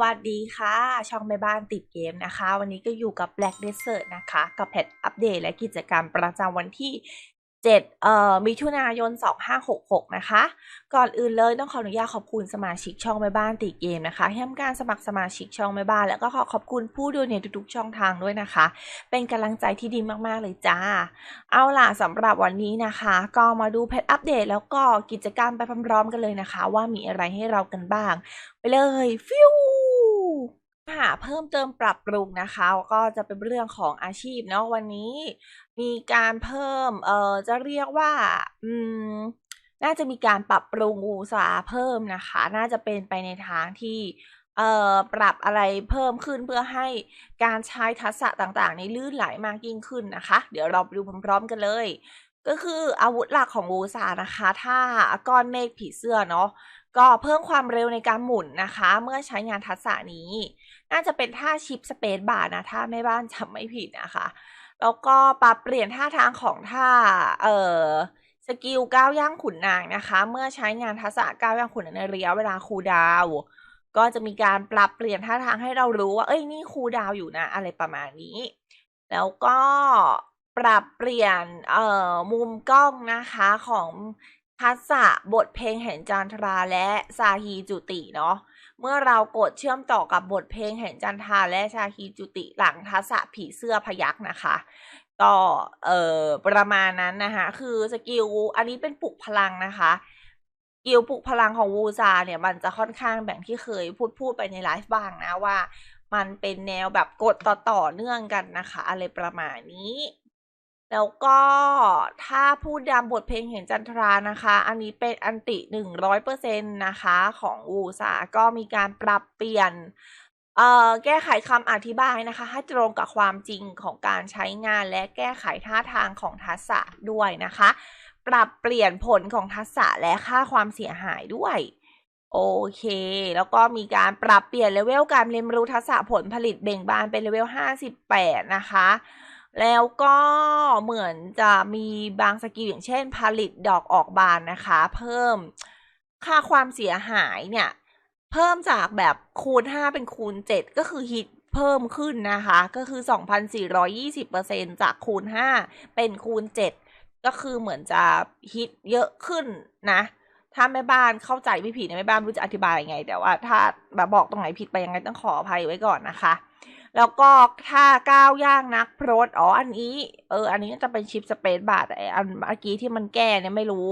วัสดีค่ะ ช่องแม่บ้านติดเกมนะคะ วันนี้ก็อยู่กับ Black Desert นะคะ กับแพทอัปเดตและกิจกรรมประจำวันที่ 7 เอ่อมิถุนายน 2566 นะคะ ก่อนอื่นเลยต้องขออนุญาตขอบคุณสมาชิกช่องแม่บ้านติดเกมนะคะที่ทำการสมัครสมาชิกช่องแม่บ้าน แล้วก็ขอขอบคุณผู้ดูในทุกๆช่องทางด้วยนะคะ เป็นกำลังใจที่ดีมากๆเลยจ้า เอาล่ะสำหรับวันนี้นะคะ ก็มาดูแพทอัปเดตแล้วก็กิจกรรมไปพร้อมๆกันเลยนะคะ ว่ามีอะไรให้เรากันบ้าง ไปเลยฟิว หาเพิ่มเติมปรับปรุงนะคะ ก็จะเป็นเรื่องของอาชีพเนาะวันนี้ มีการเพิ่มเอ่อจะเรียกว่าอืมน่าจะมีการปรับปรุงอุตสาหเพิ่มนะคะ น่าจะเป็นไปในทางที่เอ่อปรับอะไรเพิ่มขึ้นเพื่อให้การใช้ทักษะต่างๆ ในลื่นไหลมากยิ่งขึ้นนะคะ เดี๋ยวเราไปดูพร้อมๆกันเลย ก็คืออาวุธหลักของวูซานะคะ ถ้าก้อนเมฆผีเสื้อเนาะ ก็เพิ่มความเร็วในการหมุนนะคะ เมื่อใช้งานทักษะนี้ น่าจะเป็นท่าชิปสเปซบาร์นะถ้าแม่บ้านจำไม่ผิดนะคะ แล้วก็ปรับเปลี่ยนท่าทางของท่าเอ่อสกิลก้าวย่างขุนนางนะคะ เมื่อใช้งานทักษะก้าวย่างขุนนางในระยะเวลาคูดาวก็จะมีการปรับเปลี่ยนท่าทางให้เรารู้ว่าเอ้ยนี่คูดาวอยู่นะอะไรประมาณนี้ แล้วก็ปรับเปลี่ยนเอ่อมุมกล้องนะคะของ ทักษะบทเพลงแห่งจันทราและซาฮีจุติเนาะเมื่อเรากดเชื่อมต่อกับบทเพลงแห่งจันทราและชาฮีจุติหลังทักษะผีเสื้อพยักนะคะก็เอ่อประมาณนั้นนะคะคือสกิลอันนี้เป็นปลุกพลังนะคะสกิลปลุกพลังของวูซาเนี่ยมันจะค่อนข้างแบ่งที่เคยพูดพูดไปในไลฟ์บ้างนะว่า มันเป็นแนวแบบกดต่อต่อเนื่องกันนะคะ อะไรประมาณนี้ แล้วก็ถ้าพูดดามบทเพลงแห่งจันทรานะคะ อันนี้เป็นอันติหนึ่งร้อยเปอร์เซ็นต์นะคะของวูซาก็มีการปรับเปลี่ยนเอ่อแก้ไขคำอธิบายนะคะ ให้ตรงกับความจริงของการใช้งานและแก้ไขท่าทางของทักษะด้วยนะคะ ปรับเปลี่ยนผลของทักษะและค่าความเสียหายด้วยโอเค แล้วก็มีการปรับเปลี่ยนเลเวลการเรียนรู้ทักษะผลผลิตเบ่งบานเป็นเลเวล 58 นะคะ แล้วก็เหมือนจะมีบางสกิลอย่างเช่น ผลิตดอกออกบานนะคะ เพิ่มค่าความเสียหายเนี่ย เพิ่มจากแบบคูณ 5 เป็นคูณ 7 ก็คือฮิตเพิ่มขึ้นนะคะ ก็คือ 2,420%จากคูณ 5 เป็นคูณ 7 ก็คือเหมือนจะฮิตเยอะขึ้นนะ ถ้าแม่บ้านเข้าใจไม่ผิดนะแม่บ้านรู้จะอธิบายยังไง แต่ว่าถ้าแบบบอกตรงไหนผิดไปยังไงต้องขออภัยไว้ก่อนนะคะ แล้วก็ถ้าก้าวย่างนักพรตอ๋ออันนี้ เออ อันนี้จะเป็นชิปสเปซบาร์แต่อันเมื่อกี้ที่มันแก้เนี่ยไม่รู้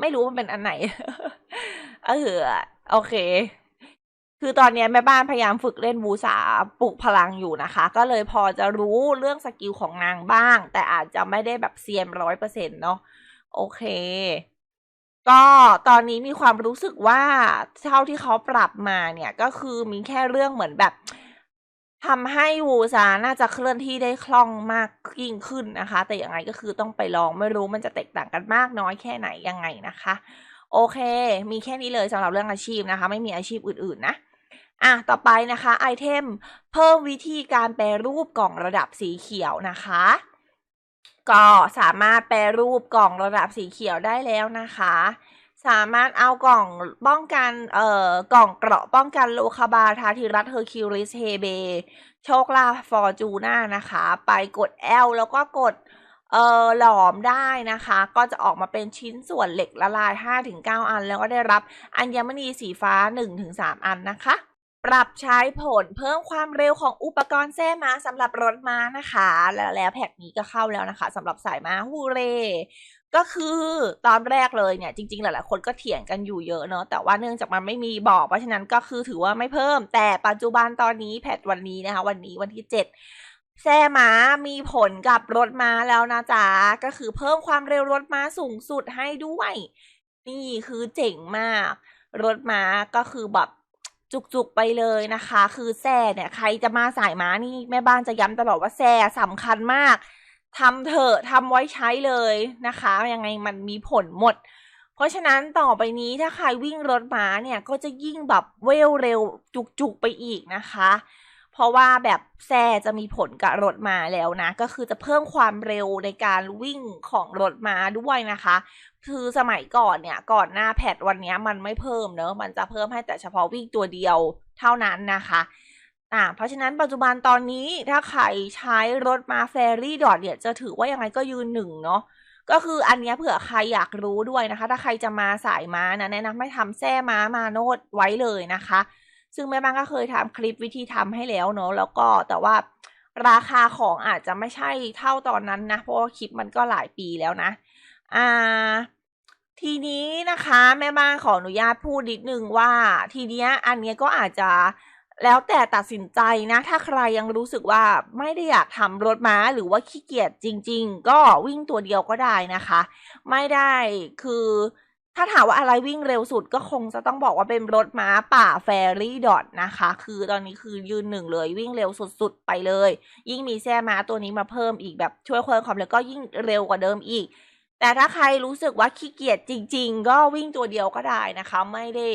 ไม่รู้มันเป็นอันไหน เออ โอเค คือตอนนี้แม่บ้านพยายามฝึกเล่นบูสาปลุกพลังอยู่นะคะ ก็เลยพอจะรู้เรื่องสกิลของนางบ้าง แต่อาจจะไม่ได้แบบเซียมร้อยเปอร์เซ็นต์เนาะโอเคก็ตอนนี้มีความรู้สึกว่าเท่าที่เขาปรับมาเนี่ยก็คือมีแค่เรื่องเหมือนแบบ ทำให้วูซาน่าจะเคลื่อนที่ได้คล่องมากยิ่งขึ้นนะคะ แต่อยังไงก็คือต้องไปลองไม่รู้มันจะแตกต่างกันมากน้อยแค่ไหนยังไงนะคะ โอเค มีแค่นี้เลยสำหรับเรื่องอาชีพนะคะ ไม่มีอาชีพอื่นๆนะอะ ต่อไปนะคะไอเทมเพิ่มวิธีการแปรรูปกล่องระดับสีเขียวนะคะ ก็สามารถแปรรูปกล่องระดับสีเขียวได้แล้วนะคะ สามารถเอากล่องป้องกัน เอ่อ กล่องเกราะป้องกันโลคาบาทาธิรัตเฮอร์คิวลิสเฮเบ โชคลาฟอร์จูน่านะคะ ไปกด L แล้วก็กด เอ่อ หลอมได้นะคะ ก็จะออกมาเป็นชิ้นส่วนเหล็กละลาย 5-9 อัน แล้วก็ได้รับอัญมณีสีฟ้า 1-3 อันนะคะ ปรับใช้ผลเพิ่มความเร็วของอุปกรณ์แท้ม้าสำหรับรถม้านะคะ แล้วแล้วแพ็กนี้ก็เข้าแล้วนะคะสำหรับสายม้าฮูเรก็คือตอนแรกเลยเนี่ยจริงๆ หลายๆคนก็เถียงกันอยู่เยอะเนาะแต่ว่าเนื่องจากมันไม่มีบอก เพราะฉะนั้นก็คือถือว่าไม่เพิ่ม แต่ปัจจุบันตอนนี้แพทวันนี้นะคะ วันนี้วันที่ 7แซ่ม้ามีผลกับรถม้าแล้วนะจ๊ะก็คือเพิ่มความเร็วรถม้าสูงสุดให้ด้วย นี่คือเจ๋งมาก รถม้าก็คือแบบ จุกๆไปเลยนะคะ คือแซ่เนี่ยใครจะมาสายม้านี่แม่บ้านจะย้ำตลอดว่าแซ่สำคัญมากทำเถอะทำไว้ใช้เลยนะคะ ยังไงมันมีผลหมด เพราะฉะนั้นต่อไปนี้ถ้าใครวิ่งรถม้าเนี่ยก็จะยิ่งแบบเวลเร็วจุกๆไปอีกนะคะ เพราะว่าแบบแซ่จะมีผลกับรถม้าแล้วนะ ก็คือจะเพิ่มความเร็วในการวิ่งของรถม้าด้วยนะคะ คือสมัยก่อนเนี่ย ก่อนหน้าแพทวันนี้มันไม่เพิ่มเนอะมันจะเพิ่มให้แต่เฉพาะวิ่งตัวเดียวเท่านั้นนะคะอ่าเพราะฉะนั้นปัจจุบันตอนนี้ถ้าใครใช้รถมาเฟรรี่ดอทเนี่ยจะถือว่ายังไงก็ยืนหนึ่งเนาะก็คืออันนี้เผื่อใครอยากรู้ด้วยนะคะ ถ้าใครจะมาสายม้านะแนะนำให้ทำแส้ม้ามาโนดไว้เลยนะคะ ซึ่งแม่บ้านก็เคยทำคลิปวิธีทำให้แล้วเนาะแล้วก็แต่ว่าราคาของอาจจะไม่ใช่เท่าตอนนั้นนะ เพราะว่าคลิปมันก็หลายปีแล้วนะ อ่า ทีนี้นะคะแม่บ้านขออนุญาตพูดนิดนึงว่าทีเนี้ยอันเนี้ยก็อาจจะแล้วแต่ตัดสินใจนะ ถ้าใครยังรู้สึกว่าไม่ได้อยากทำรถม้าหรือว่าขี้เกียจจริง ๆ ก็วิ่งตัวเดียวก็ได้นะคะ ไม่ได้คือถ้าถามว่าอะไรวิ่งเร็วสุดก็คงจะต้องบอกว่าเป็นรถม้าป่าแฟรี่ดอทนะคะ คือตอนนี้คือยืนหนึ่งเลยวิ่งเร็วสุดๆไปเลย ยิ่งมีแซ่ม้าตัวนี้มาเพิ่มอีกแบบช่วยเพิ่มความเร็วก็ยิ่งเร็วกว่าเดิมอีก แต่ถ้าใครรู้สึกว่าขี้เกียจจริง ๆ ก็วิ่งตัวเดียวก็ได้นะคะ ไม่ได้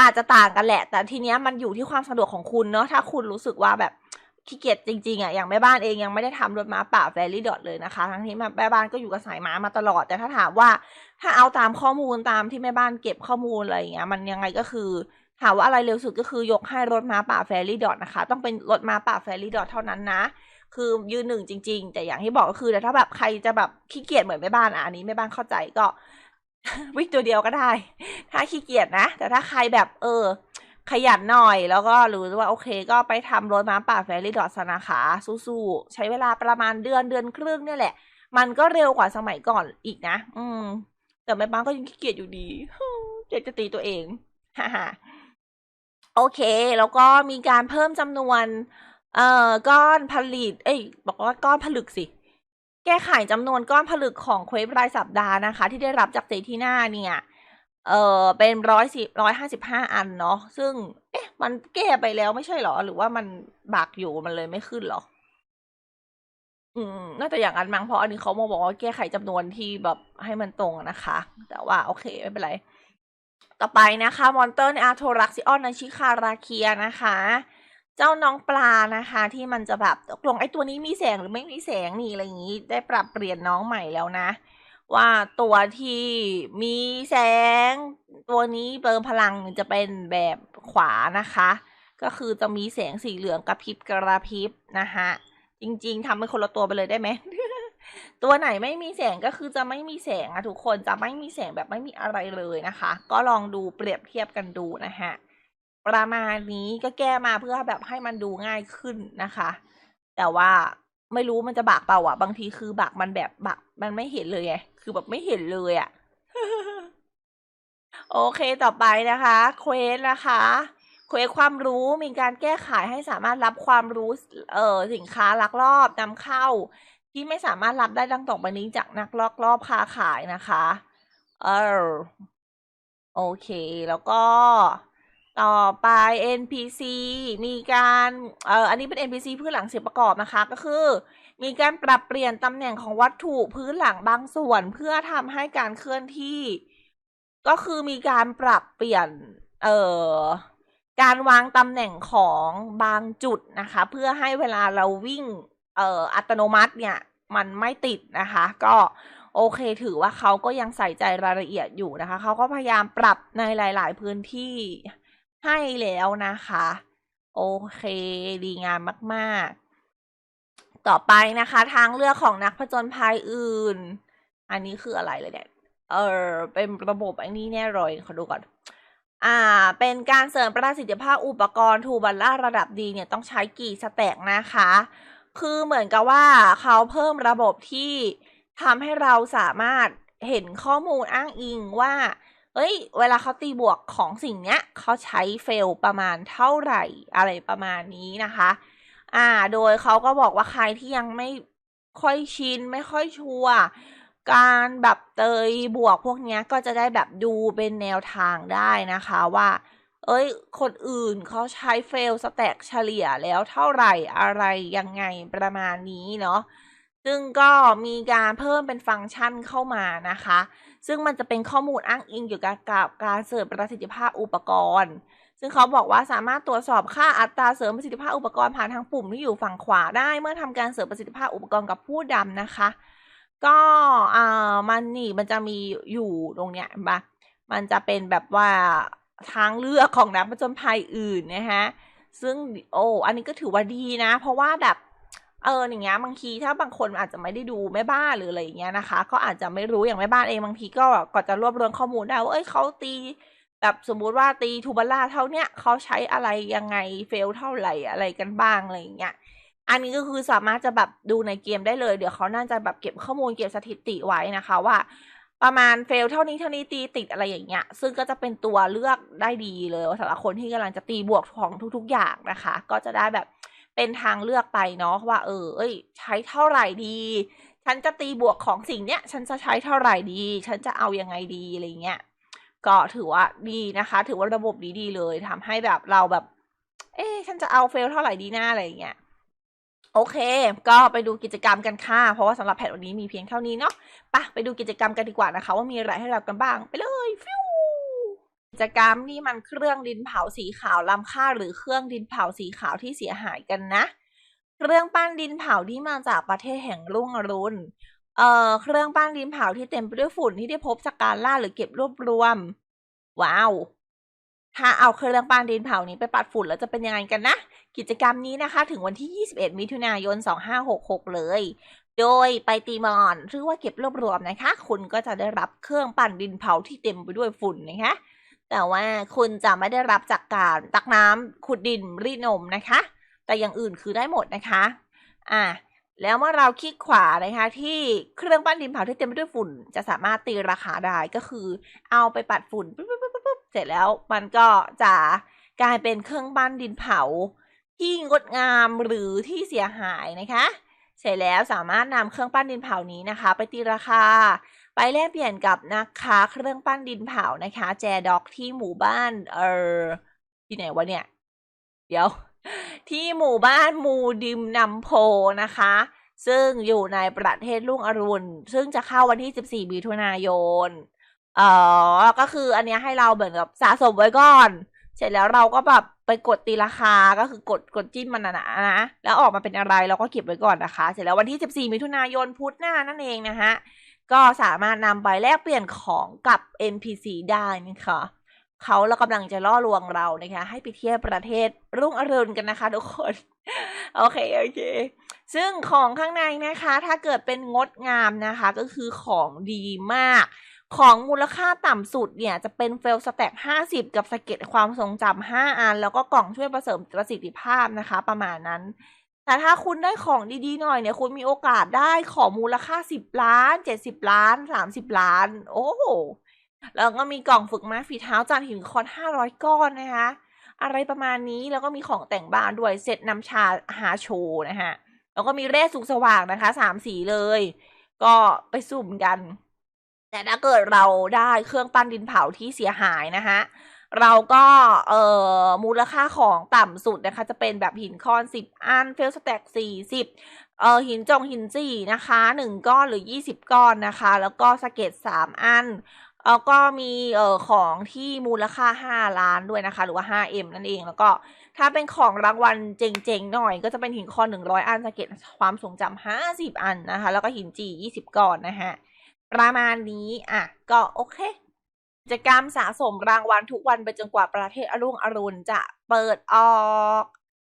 อาจจะต่างกันแหละ แต่ทีเนี้ยมันอยู่ที่ความสะดวกของคุณเนาะถ้าคุณรู้สึกว่าแบบขี้เกียจจริงๆอะอย่างแม่บ้านเองยังไม่ได้ทำรถม้าป่าแฟรี่ดอทเลยนะคะ ทั้งที่แม่บ้านก็อยู่กับสายม้ามาตลอด แต่ถ้าถามว่าถ้าเอาตามข้อมูลตามที่แม่บ้านเก็บข้อมูลอะไรอย่างเงี้ยมันยังไงก็คือถามว่าอะไรเร็วสุดก็คือยกให้รถม้าป่าแฟรี่ดอทนะคะ ต้องเป็นรถม้าป่าแฟรี่ดอทเท่านั้นนะ คือยืนหนึ่งจริง ๆ แต่อย่างที่บอกก็คือแต่ถ้าแบบใครจะแบบขี้เกียจเหมือนแม่บ้านอะอันนี้แม่บ้านเข้าใจก็ วิ่งตัวเดียวก็ได้ ถ้าขี้เกียจนะ แต่ถ้าใครแบบเออ ขยันหน่อยแล้วก็รู้ว่าโอเค ก็ไปทำรถม้าป่าแฟรี่ดอทสนะคะสู้ๆใช้เวลาประมาณเดือนเดือนครึ่งเนี่ยแหละ มันก็เร็วกว่าสมัยก่อนอีกนะ อืม แต่แม่บ้านก็ยังขี้เกียจอยู่ดีเจ็บจะตีตัวเองฮ่าฮ่าโอเค แล้วก็มีการเพิ่มจำนวน เอ่อก้อนผลิต เอ้ยบอกว่าก้อนผลึกสิ แก้ไขจำนวนก้อนผลึกของเควฟรายสัปดาห์นะคะ ที่ได้รับจากเจทีน่าเนี่ยเออเป็นร้อยสิร้อยห้าสิบห้าอันเนาะซึ่ง เอ๊ะ มันแก้ไปแล้วไม่ใช่หรอ หรือว่ามันบักอยู่มันเลยไม่ขึ้นหรอ อืม น่าจะอย่างนั้นมั้งเพราะอันนี้เขามาบอกว่าแก้ไขจำนวนที่แบบให้มันตรงนะคะ แต่ว่าโอเค ไม่เป็นไร ต่อไปนะคะ มอนเตอร์ในอาโทรักซิออนในชิคาราเคียนะคะ เจ้าน้องปลานะคะ ที่มันจะแบบตกลงไอ้ตัวนี้มีแสงหรือไม่มีแสงนี่อะไรอย่างนี้ ได้ปรับเปลี่ยนน้องใหม่แล้วนะ ว่าตัวที่มีแสง ตัวนี้เติมพลังจะเป็นแบบขวานะคะ ก็คือจะมีแสงสีเหลืองกระพริบกระพริบนะคะจริง ๆทำเป็นคนละตัวไปเลยได้ไหมตัวไหนไม่มีแสงก็คือจะไม่มีแสงอะทุกคนจะไม่มีแสงแบบไม่มีอะไรเลยนะคะ ก็ลองดูเปรียบเทียบกันดูนะฮะ ประมาณนี้ก็แก้มาเพื่อแบบให้มันดูง่ายขึ้นนะคะ แต่ว่าไม่รู้มันจะบักเปล่าอะ บางทีคือบักมันแบบบักมันไม่เห็นเลยไงคือแบบไม่เห็นเลยอะ โอเคต่อไปนะคะเควสนะคะเควสความรู้มีการแก้ไขให้สามารถรับความรู้เออสินค้าลักลอบนำเข้า ที่ไม่สามารถรับได้ดังต่อไปนี้จากนักลักลอบค้าขายนะคะ เออโอเค แล้วก็ ต่อไป NPC มีการเอ่ออันนี้เป็น NPC พื้นหลังเสียประกอบนะคะ ก็คือ มีการปรับเปลี่ยนตำแหน่งของวัตถุพื้นหลังบางส่วน เพื่อทำให้การเคลื่อนที่ ก็คือมีการปรับเปลี่ยนเอ่อการวางตำแหน่งของบางจุดนะคะ เพื่อให้เวลาเราวิ่งเอ่ออัตโนมัติเนี่ย มันไม่ติดนะคะ ก็โอเคถือว่าเขาก็ยังใส่ใจรายละเอียดอยู่นะคะ เขาก็พยายามปรับในหลาย ๆ พื้นที่ ให้แล้วนะคะ โอเค ดีงามมาก ๆ ต่อไปนะคะ ทางเลือกของนักผจญภัยอื่น อันนี้คืออะไรเลยเนี่ยเออเป็นระบบอันนี้แน่เลยขอดูก่อน อ่า เป็นการเสริมประสิทธิภาพอุปกรณ์ทูบัลล่าระดับดีเนี่ยต้องใช้กี่สแต็กนะคะ คือเหมือนกับว่าเขาเพิ่มระบบที่ทำให้เราสามารถเห็นข้อมูลอ้างอิงว่า เอ้ย เวลาเขาตีบวกของสิ่งเนี้ยเขาใช้เฟลประมาณเท่าไหร่อะไรประมาณนี้นะคะ อ่า โดยเขาก็บอกว่าใครที่ยังไม่ค่อยชิน ไม่ค่อยชัวร์การแบบเตยบวกพวกเนี้ยก็จะได้แบบดูเป็นแนวทางได้นะคะว่า เอ้ย คนอื่นเขาใช้เฟลสแต็กเฉลี่ยแล้วเท่าไหร่อะไรยังไงประมาณนี้เนาะซึ่งก็มีการเพิ่มเป็นฟังก์ชันเข้ามานะคะ ซึ่งมันจะเป็นข้อมูลอ้างอิงเกี่ยวกับการเสริมประสิทธิภาพอุปกรณ์ ซึ่งเขาบอกว่าสามารถตรวจสอบค่าอัตราเสริมประสิทธิภาพอุปกรณ์ผ่านทางปุ่มที่อยู่ฝั่งขวาได้ เมื่อทำการเสริมประสิทธิภาพอุปกรณ์กับผู้ดำนะคะ ก็อ่ามันนี่มันจะมีอยู่ตรงเนี้ยปะมันจะเป็นแบบว่าทางเลือกของนักผจญภัยอื่นนะฮะซึ่งโอ้อันนี้ก็ถือว่าดีนะ เพราะว่าแบบ เอออย่างเงี้ยบางทีถ้าบางคนอาจจะไม่ได้ดูแม่บ้านหรืออะไรอย่างเงี้ยนะคะ ก็อาจจะไม่รู้อย่างแม่บ้านเองบางทีก็ก็จะรวบรวมข้อมูลได้ว่าเอ้ยเขาตีแบบสมมุติว่าตีทูบาร่าเท่าเนี้ยเขาใช้อะไรยังไงเฟลเท่าไหร่อะไรกันบ้างอะไรอย่างเงี้ยอันนี้ก็คือสามารถจะแบบดูในเกมได้เลย เดี๋ยวเขาน่าจะแบบเก็บข้อมูลเก็บสถิติไว้นะคะว่า ประมาณเฟลเท่านี้เท่านี้ตีติดอะไรอย่างเงี้ย ซึ่งก็จะเป็นตัวเลือกได้ดีเลยสำหรับคนที่กำลังจะตีบวกของทุก ๆ อย่างนะคะ ก็จะได้แบบ เป็นทางเลือกไปเนาะว่า เออเอ้ย ใช้เท่าไหร่ดี ฉันจะตีบวกของสิ่งเนี้ย ฉันจะใช้เท่าไหร่ดี ฉันจะเอายังไงดีอะไรเงี้ยก็ถือว่าดีนะคะ ถือว่าระบบดีดีเลยทำให้แบบเราแบบ เอ๊ฉันจะเอาเฟลเท่าไหร่ดีหน้าอะไรเงี้ยโอเค ก็ไปดูกิจกรรมกันค่ะ เพราะว่าสำหรับแพทวันนี้มีเพียงเท่านี้เนาะไปไปดูกิจกรรมกันดีกว่านะคะ ว่ามีอะไรให้เรากันบ้าง ไปเลยฟิว จกรรมนี่มันเครื่องดินเผาสีขาวล้ำค่าหรือเครื่องดินเผาสีขาวที่เสียหายกันนะ เครื่องปั้นดินเผาที่มาจากประเทศแห่งรุ่งอรุณเอ่อเครื่องปั้นดินเผาที่เต็มไปด้วยฝุ่นที่ได้พบจากการล่าหรือเก็บรวบรวม ว้าว ถ้าเอาเครื่องปั้นดินเผานี้ไปปัดฝุ่นแล้วจะเป็นยังไงกันนะ กิจกรรมนี้นะคะ ถึงวันที่ 21 มิถุนายน 2566 เลย โดยไปตีมอนหรือว่าเก็บรวบรวมนะคะ คุณก็จะได้รับเครื่องปั่นดินเผาที่เต็มไปด้วยฝุ่นนะคะ แต่ว่าคุณจะไม่ได้รับจากการตักน้ำขุดดินรีดนมนะคะ แต่อย่างอื่นคือได้หมดนะคะ อะแล้วเมื่อเราคลิกขวานะคะ ที่เครื่องปั้นดินเผาที่เต็มไปด้วยฝุ่น จะสามารถตีราคาได้ก็คือ เอาไปปัดฝุ่นปุ๊บปุ๊บปุ๊บปุ๊บเสร็จแล้วมันก็จะกลายเป็นเครื่องปั้นดินเผา ที่งดงามหรือที่เสียหายนะคะ เสร็จแล้วสามารถนำเครื่องปั้นดินเผานี้นะคะ ไปตีราคา ไปแลกเปลี่ยนกับนักค้าเครื่องปั้นดินเผานะคะ แจด็อกที่หมู่บ้านเออที่ไหนวะเนี่ย เดี๋ยว ที่หมู่บ้านมูดิมนำโพนะคะ ซึ่งอยู่ในประเทศรุ่งอรุณ ซึ่งจะเข้าวันที่ 14มิถุนายนเอ่อก็คืออันเนี้ยให้เราเหมือนกับสะสมไว้ก่อน เสร็จแล้วเราก็แบบไปกดตีราคาก็คือกดกดจิ้มมันนะนะนะแล้วออกมาเป็นอะไรเราก็เก็บไว้ก่อนนะคะ เสร็จแล้ววันที่ 14มิถุนายนพุธหน้านั่นเองนะฮะ ก็สามารถนำไปแลกเปลี่ยนของกับ NPC ได้นะคะเขาเรากำลังจะล่อลวงเรานะคะ ให้ไปเที่ยวประเทศรุ่งอรุณกันนะคะทุกคน โอเค โอเค ซึ่งของข้างในนะคะ ถ้าเกิดเป็นงดงามนะคะ ก็คือของดีมาก ของมูลค่าต่ำสุดเนี่ย จะเป็นเฟลสแต็ก50 กับสเก็ตความทรงจำ5อัน แล้วก็กล่องช่วยประเสริมประสิทธิภาพนะคะ ประมาณนั้น แต่ถ้าคุณได้ของดีๆหน่อยเนี่ยคุณมีโอกาสได้ของมูลค่า10ล้าน70ล้าน30ล้าน โอ้โหแล้วก็มีกล่องฝึกม้าฝีเท้าจานหินคอน500ก้อนนะคะ อะไรประมาณนี้แล้วก็มีของแต่งบ้านด้วยเซตน้ำชาหาโชนะคะแล้วก็มีเรศสุกสว่างนะคะสามสีเลย ก็ไปสุ่มกัน แต่ถ้าเกิดเราได้เครื่องปั้นดินเผาที่เสียหายนะคะ เราก็เอ่อมูลค่าของต่ำสุดนะคะ จะเป็นแบบหินคอนสิบอันเฟลสแต็กสี่สิบเอ่อหินจงหินจีนะคะหนึ่งก้อนหรือยี่สิบก้อนนะคะ แล้วก็สเก็ตสามอันแล้วก็มีเอ่อของที่มูลค่าห้าล้านด้วยนะคะ หรือว่าห้าเอ็มนั่นเอง แล้วก็ถ้าเป็นของรางวัลเจ๋งๆ หน่อย ก็จะเป็นหินคอนหนึ่งร้อยอันสเก็ตความทรงจำห้าสิบอันนะคะ แล้วก็หินจียี่สิบก้อนนะฮะ ประมาณนี้ อะ ก็โอเค จกรรมสะสมรางวัลทุกวันไปจนกว่าประเทศอรุ่งอรุณจะเปิดออก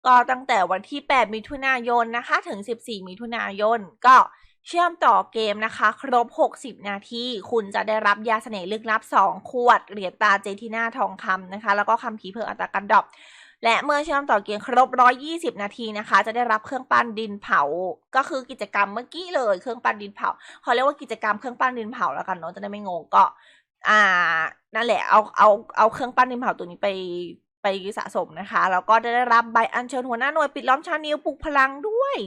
ก็ตั้งแต่วันที่ 8 มิถุนายนนะคะ ถึง 14 มิถุนายน ก็เชื่อมต่อเกมนะคะ ครบ 60 นาที คุณจะได้รับยาเสน่ห์ลึกลับ 2 ขวด เหรียญตาเจทิน่าทองคำนะคะ แล้วก็คำผีเพื่ออัตรากันดอกและเมื่อเชื่อมต่อเกมครบ 120 นาทีนะคะ จะได้รับเครื่องปั้นดินเผา ก็คือกิจกรรมเมื่อกี้เลย เครื่องปั้นดินเผาเขาเรียกว่ากิจกรรมเครื่องปั้นดินเผาแล้วกันเนาะ จะได้ไม่งงก็ อ่า นั่นแหละ เอา เอา เอาเครื่องปั้นดินเผาตัวนี้ไปไปสะสมนะคะ แล้วก็ได้รับใบอัญเชิญหัวหน้าหน่วยปิดล้อมชานิวปลุกพลังด้วย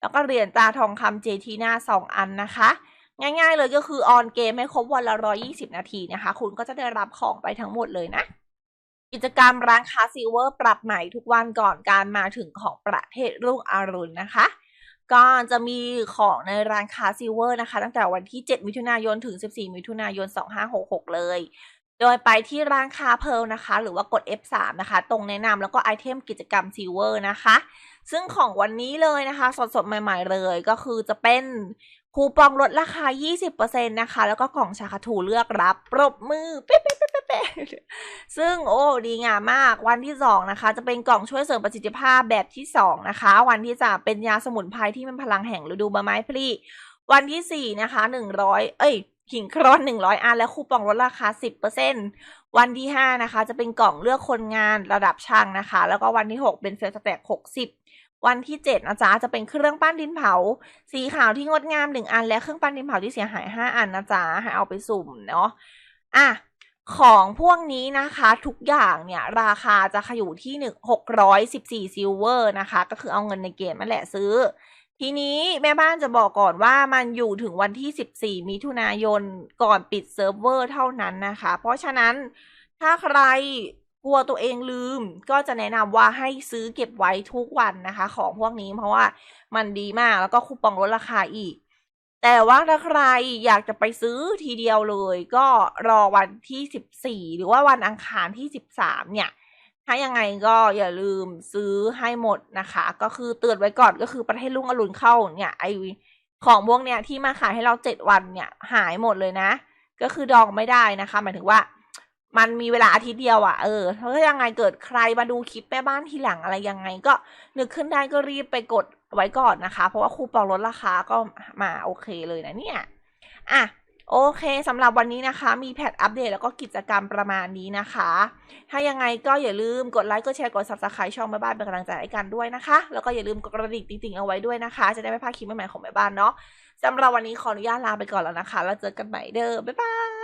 แล้วก็เหรียญตาทองคำเจทีนาสองอันนะคะ ง่ายๆเลยก็คือออนเกมให้ครบวันละ120นาทีนะคะ คุณก็จะได้รับของไปทั้งหมดเลยนะ กิจกรรมร้านค้าซิลเวอร์ปรับใหม่ทุกวันก่อนการมาถึงของประเทศรุ่งอรุณนะคะ ก็จะมีของในร้านค้าซิลเวอร์นะคะ ตั้งแต่วันที่ 7 มิถุนายนถึง 14 มิถุนายน 2566 เลย โดยไปที่ร้านค้าเพลนะคะ หรือว่ากด F3 นะคะ ตรงแนะนำแล้วก็ไอเทมกิจกรรมซิลเวอร์นะคะ ซึ่งของวันนี้เลยนะคะ สดๆ ใหม่ๆเลยก็คือจะเป็นคูปองลดราคา 20%นะคะ แล้วก็กล่องชาคาทูเลือกรับ ปรบมือเป๊ะป๊ะซึ่งโอ้ดีงามมากวันที่สองนะคะ จะเป็นกล่องช่วยเสริมประสิทธิภาพแบบที่สองนะคะ วันที่สามเป็นยาสมุนไพรที่มันพลังแห่งฤดูใบไม้ผลิวันที่สี่นะคะหนึ่งร้อยเอ้ยขิงครอนหนึ่งร้อยอันและคูปองลดราคาสิบเปอร์เซ็นวันที่ห้านะคะ จะเป็นกล่องเลือกคนงานระดับช่างนะคะ แล้วก็วันที่หกเป็นเฟสแต็กหกสิบวันที่เจ็ดนะจ๊ะจะเป็นเครื่องปั้นดินเผา สีขาวที่งดงามหนึ่งอันและเครื่องปั้นดินเผาที่เสียหายห้าอันนะจ๊ะให้เอาไปสุ่มเนาะอะ ของพวกนี้นะคะทุกอย่างเนี่ยราคาจะขอยู่ที่หนึ่งหกร้อยสิบสี่ซิลเวอร์นะคะ ก็คือเอาเงินในเกมนั่นแหละซื้อ ทีนี้แม่บ้านจะบอกก่อนว่ามันอยู่ถึงวันที่ 14 มิถุนายนก่อนปิดเซิร์ฟเวอร์เท่านั้นนะคะ เพราะฉะนั้นถ้าใครกลัวตัวเองลืมก็จะแนะนำว่าให้ซื้อเก็บไว้ทุกวันนะคะ ของพวกนี้เพราะว่ามันดีมากแล้วก็คูปองลดราคาอีก แต่ว่าถ้าใครอยากจะไปซื้อทีเดียวเลย ก็รอวันที่ 14 หรือว่าวันอังคารที่ 13 เนี่ย ถ้ายังไงก็อย่าลืมซื้อให้หมดนะคะ ก็คือเตือนไว้ก่อนก็คือประเทศลุ่งอรุณเข้าเนี่ยไอของพวกเนี่ยที่มาขายให้เราเจ็ดวันเนี่ยหายหมดเลยนะ ก็คือดองไม่ได้นะคะ หมายถึงว่า มันมีเวลาอาทิตย์เดียวอะ่ะเออถ้ายังไงเกิดใครมาดูคลิปแม่บ้านทีหลังอะไรยังไง ก็นึกขึ้นได้ก็รีบไปกดไว้ก่อนนะคะ เพราะว่าคูปองลดราคาก็มาโอเคเลยนะเนี่ยอะโอเคสำหรับวันนี้นะคะ มีแพทอัปเดตแล้วก็กิจกรรมประมาณนี้นะคะ ถ้ายังไงก็อย่าลืมกดไลค์กดแชร์กด subscribe ช่องแม่บ้านเป็นกำลังใจให้กันด้วยนะคะ แล้วก็อย่าลืมกดกระดิ่งติ๊งๆเอาไว้ด้วยนะคะ จะได้ไม่พลาดคลิปใหม่ๆของแม่บ้านเนาะสำหรับวันนี้ขออนุญาตลาไปก่อนแล้วนะคะ แล้วเจอกันใหม่เด้อบ๊ายบาย